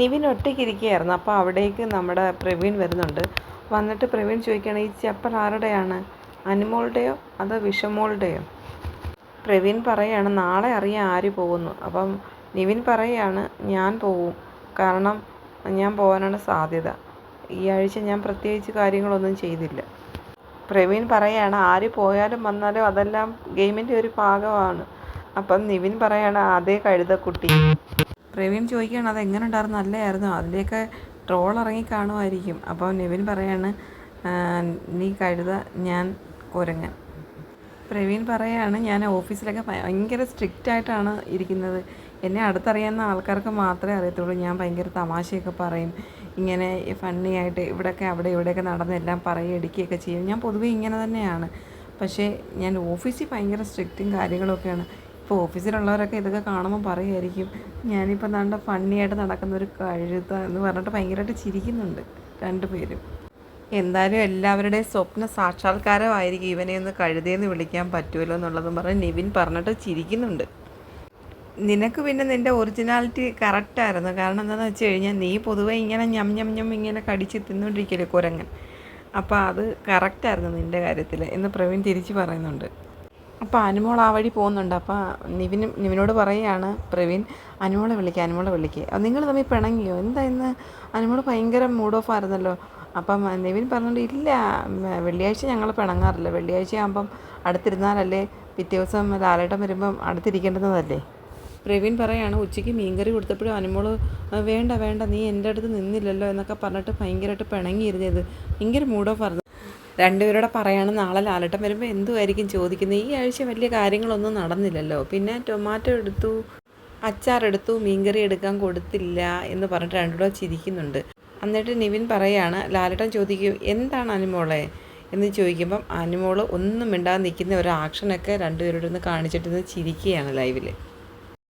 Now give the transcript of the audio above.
നിവിൻ ഒറ്റയ്ക്ക് ഇരിക്കുകയായിരുന്നു അപ്പോൾ അവിടേക്ക് നമ്മുടെ പ്രവീൺ വരുന്നുണ്ട്. വന്നിട്ട് പ്രവീൺ ചോദിക്കുകയാണ് ഈ ചപ്പൽ ആരുടെയാണ്? അനുമോളുടെയോ അതോ വിഷമോളുടെയോ? പ്രവീൺ പറയുകയാണ് നാളെ അറിയാൻ ആര് പോകുന്നു? അപ്പം നിവിൻ പറയുകയാണ് ഞാൻ പോവും. കാരണം ഞാൻ പോകാനാണ് സാധ്യത. ഈ ആഴ്ച ഞാൻ പ്രത്യേകിച്ച് കാര്യങ്ങളൊന്നും ചെയ്തില്ല. പ്രവീൺ പറയുകയാണ് ആര് പോയാലും വന്നാലും അതെല്ലാം ഗെയിമിന്റെ ഒരു ഭാഗമാണ്. അപ്പം നിവിൻ പറയാണ് അതേ കഴുതക്കുട്ടി. പ്രവീൺ ചോദിക്കുകയാണ് അത് എങ്ങനെ ഉണ്ടായിരുന്നു നല്ലതായിരുന്നു അതിന്റെയൊക്കെ ട്രോൾ ഇറങ്ങി കാണുമായിരിക്കും. അപ്പോൾ നിവിൻ പറയാണ് നീ കഴുത ഞാൻ കുരങ്ങൻ. പ്രവീൺ പറയാണ് ഞാൻ ഓഫീസിലൊക്കെ ഭയങ്കര സ്ട്രിക്റ്റ് ആയിട്ടാണ് ഇരിക്കുന്നത്. എന്നെ അടുത്തറിയാവുന്ന ആൾക്കാർക്ക് മാത്രമേ അറിയത്തുള്ളൂ. ഞാൻ ഭയങ്കര തമാശയൊക്കെ പറയും. ഇങ്ങനെ ഫണ്ണി ആയിട്ട് ഇവിടെയൊക്കെ അവിടെ ഇവിടെയൊക്കെ നടന്നെല്ലാം പറയുക എടുക്കുകയൊക്കെ ചെയ്യും. ഞാൻ പൊതുവേ ഇങ്ങനെ തന്നെയാണ്. പക്ഷേ ഞാൻ ഓഫീസിൽ ഭയങ്കര സ്ട്രിക്റ്റും കാര്യങ്ങളൊക്കെയാണ്. ഇപ്പോൾ ഓഫീസിലുള്ളവരൊക്കെ ഇതൊക്കെ കാണുമ്പോൾ പറയുമായിരിക്കും ഞാനിപ്പോൾ നല്ല ഫണ്ണിയായിട്ട് നടക്കുന്ന ഒരു കഴുത എന്ന് പറഞ്ഞിട്ട് ഭയങ്കരമായിട്ട് ചിരിക്കുന്നുണ്ട് രണ്ടുപേരും. എന്തായാലും എല്ലാവരുടെയും സ്വപ്ന സാക്ഷാത്കാരമായിരിക്കും ഇവനെ ഒന്ന് കഴുതയെന്ന് വിളിക്കാൻ പറ്റുമല്ലോ എന്നുള്ളതും പറഞ്ഞ് നിവിൻ പറഞ്ഞിട്ട് ചിരിക്കുന്നുണ്ട്. നിനക്ക് പിന്നെ നിന്റെ ഒറിജിനാലിറ്റി കറക്റ്റായിരുന്നു കാരണം എന്താണെന്ന് വെച്ച് കഴിഞ്ഞാൽ നീ പൊതുവെ ഇങ്ങനെ ഞം ഞം ഞം ഇങ്ങനെ കടിച്ച് തിന്നുകൊണ്ടിരിക്കല്ലേ കുരങ്ങൻ. അപ്പോൾ അത് കറക്റ്റായിരുന്നു നിന്റെ കാര്യത്തിൽ എന്ന് പ്രവീൺ തിരിച്ച് പറയുന്നുണ്ട്. അപ്പോൾ അനുമോൾ ആ വഴി പോകുന്നുണ്ട്. അപ്പോൾ നിവിനും നിവിനോട് പറയുകയാണ് പ്രവീൺ അനുമോളെ വിളിക്കുക അനുമോളെ വിളിക്കുക നിങ്ങൾ തമ്മിൽ പിണങ്ങിയോ? എന്താ ഇന്ന്? അനുമോൾ ഭയങ്കര മൂഡ് ഓഫ് ആയിരുന്നല്ലോ. അപ്പം നിവിൻ പറഞ്ഞിട്ട് ഇല്ല വെള്ളിയാഴ്ച ഞങ്ങൾ പിണങ്ങാറില്ല. വെള്ളിയാഴ്ച ആകുമ്പം അടുത്തിരുന്നാലല്ലേ പിറ്റേ ദിവസം ലാലേട്ടം വരുമ്പം അടുത്തിരിക്കേണ്ടുന്നതല്ലേ? പ്രവീൺ പറയാണ് ഉച്ചയ്ക്ക് മീൻകറി കൊടുത്തപ്പോഴും അനുമോൾ "ആ, വേണ്ട വേണ്ട നീ എന്റെ അടുത്ത് നിന്നില്ലല്ലോ എന്നൊക്കെ പറഞ്ഞിട്ട് ഭയങ്കരമായിട്ട് പിണങ്ങിയിരുന്നത്. ഭയങ്കര മൂഡ് ഓഫ് ആയിരുന്നു. രണ്ടുപേരോടെ പറയാണ് നാളെ ലാലട്ടം വരുമ്പോൾ എന്തുമായിരിക്കും ചോദിക്കുന്നത്? ഈ ആഴ്ച വലിയ കാര്യങ്ങളൊന്നും നടന്നില്ലല്ലോ. പിന്നെ ടൊമാറ്റോ എടുത്തു അച്ചാറെടുത്തു മീൻകറി എടുക്കാൻ കൊടുത്തില്ല എന്ന് പറഞ്ഞിട്ട് രണ്ടുപേരും ചിരിക്കുന്നുണ്ട്. എന്നിട്ട് നിവിൻ പറയാണ് ലാലട്ടൻ ചോദിക്കും എന്താണ് അനുമോളെ? എന്ന് ചോദിക്കുമ്പം അനുമോൾ ഒന്നും മിണ്ടാതെ നിൽക്കുന്ന ഒരു ആക്ഷനൊക്കെ രണ്ടുപേരോട് ഒന്ന് കാണിച്ചിട്ട് ചിരിക്കുകയാണ് ലൈവിൽ